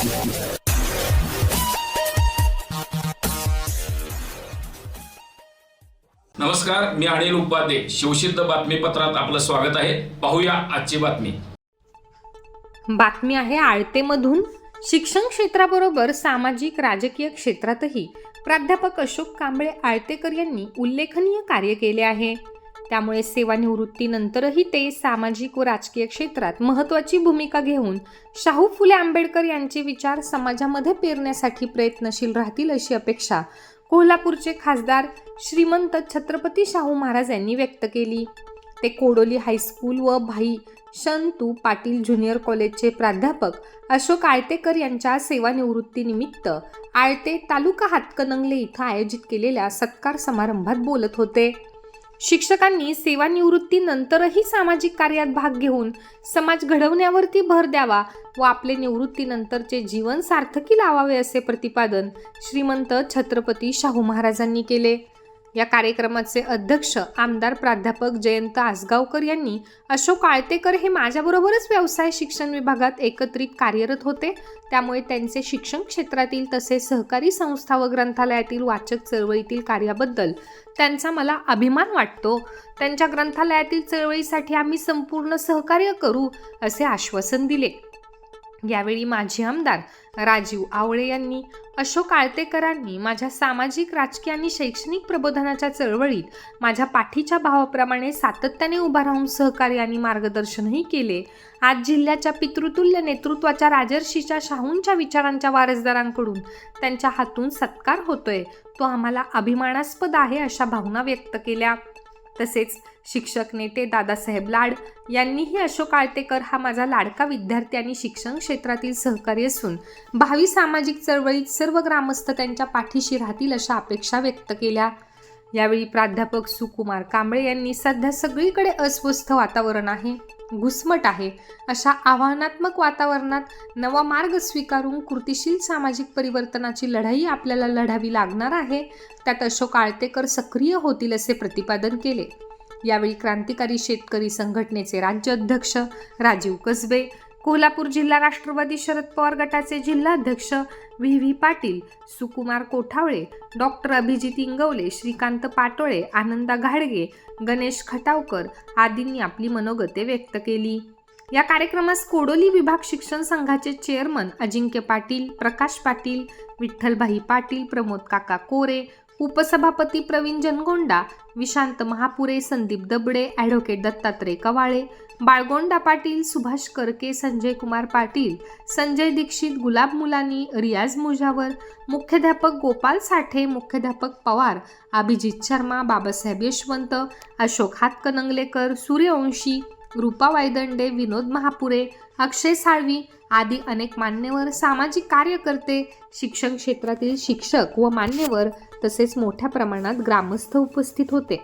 नमस्कार मी अनिल उपाध्ये. शिवसिद्ध बातमीपत्रात आपलं स्वागत आहे. पाहूया आजची बातमी. बातमी आहे आळतेमधून. शिक्षण क्षेत्राबरोबर सामाजिक राजकीय क्षेत्रातही प्राध्यापक अशोक कांबळे आळतेकर यांनी उल्लेखनीय कार्य केले आहे. त्यामुळे सेवानिवृत्तीनंतरही ते सामाजिक व राजकीय क्षेत्रात महत्त्वाची भूमिका घेऊन शाहू फुले आंबेडकर यांचे विचार समाजामध्ये पेरण्यासाठी प्रयत्नशील राहतील अशी अपेक्षा कोल्हापूरचे खासदार श्रीमंत छत्रपती शाहू महाराज यांनी व्यक्त केली. ते कोडोली हायस्कूल व भाई शंतू पाटील ज्युनियर कॉलेजचे प्राध्यापक अशोक आळतेकर यांच्या सेवानिवृत्तीनिमित्त आळते तालुका हातकणंगले इथं आयोजित केलेल्या सत्कार समारंभात बोलत होते. शिक्षकांनी सेवानिवृत्तीनंतरही सामाजिक कार्यात भाग घेऊन समाज घडवण्यावरती भर द्यावा व आपले निवृत्तीनंतरचे जीवन सार्थकी लावावे असे प्रतिपादन श्रीमंत छत्रपती शाहू महाराजांनी केले. या कार्यक्रमाचे अध्यक्ष आमदार प्राध्यापक जयंत आसगावकर यांनी अशोक आळतेकर हे माझ्याबरोबरच व्यवसाय शिक्षण विभागात एकत्रित कार्यरत होते. त्यामुळे त्यांचे शिक्षण क्षेत्रातील तसेच सहकारी संस्था व ग्रंथालयातील वाचक चळवळीतील कार्याबद्दल त्यांचा मला अभिमान वाटतो. त्यांच्या ग्रंथालयातील चळवळीसाठी आम्ही संपूर्ण सहकार्य करू असे आश्वासन दिले. यावेळी माजी आमदार राजीव आवळे यांनी अशोक आळतेकरांनी माझ्या सामाजिक राजकीय आणि शैक्षणिक प्रबोधनाच्या चळवळीत माझ्या पाठीच्या भावाप्रमाणे सातत्याने उभा राहून सहकार्य आणि मार्गदर्शनही केले. आज जिल्ह्याच्या पितृतुल्य नेतृत्वाच्या राजर्षीच्या शाहूंच्या विचारांच्या वारसदारांकडून त्यांच्या हातून सत्कार होतोय. तो आम्हाला अभिमानास्पद आहे अशा भावना व्यक्त केल्या. तसेच शिक्षक नेते दादासाहेब लाड यांनीही अशोक आळतेकर हा माझा लाडका विद्यार्थी आणि शिक्षण क्षेत्रातील सहकारी असून भावी सामाजिक चळवळीत सर्व ग्रामस्थ त्यांच्या पाठीशी राहतील अशा अपेक्षा व्यक्त केल्या. यावेळी प्राध्यापक सुकुमार कांबळे यांनी सध्या सगळीकडे अस्वस्थ वातावरण आहे घुसमट आहे अशा आव्हानात्मक वातावरणात नवा मार्ग स्वीकारून कृतिशील सामाजिक परिवर्तनाची लढाई आपल्याला लढावी लागणार आहे त्यात अशोक आळतेकर सक्रिय होतील असे प्रतिपादन केले. यावेळी क्रांतिकारी शेतकरी संघटनेचे राज्य अध्यक्ष राजीव कसबे कोल्हापूर जिल्हा राष्ट्रवादी शरद पवार गटाचे जिल्हाध्यक्ष V. V. Patil Sukumar Kothavale doctor Abhijit Ingavale Shrikant Patole Ananda घाडगे गणेश खटावकर आदींनी आपली मनोगते व्यक्त केली. या कार्यक्रमास कोडोली विभाग शिक्षण संघाचे चेअरमन अजिंक्य पाटील प्रकाश पाटील विठ्ठलभाई पाटील प्रमोद काका कोरे उपसभापती प्रवीण जनगोंडा विशांत महापुरे संदीप दबडे ॲडव्होकेट दत्तात्रय कवाळे बाळगोंडा पाटील सुभाष करके संजय कुमार पाटील संजय दीक्षित गुलाब मुलानी रियाज मुजावर मुख्याध्यापक गोपाल साठे मुख्याध्यापक पवार अभिजित शर्मा बाबासाहेब यशवंत अशोक हातकणंगलेकर सूर्यवंशी रूपा वायदंडे विनोद महापुरे अक्षय साळवी आदी अनेक मान्यवर सामाजिक कार्यकर्ते शिक्षण क्षेत्रातील शिक्षक व मान्यवर तसेच मोठ्या प्रमाणात ग्रामस्थ उपस्थित होते.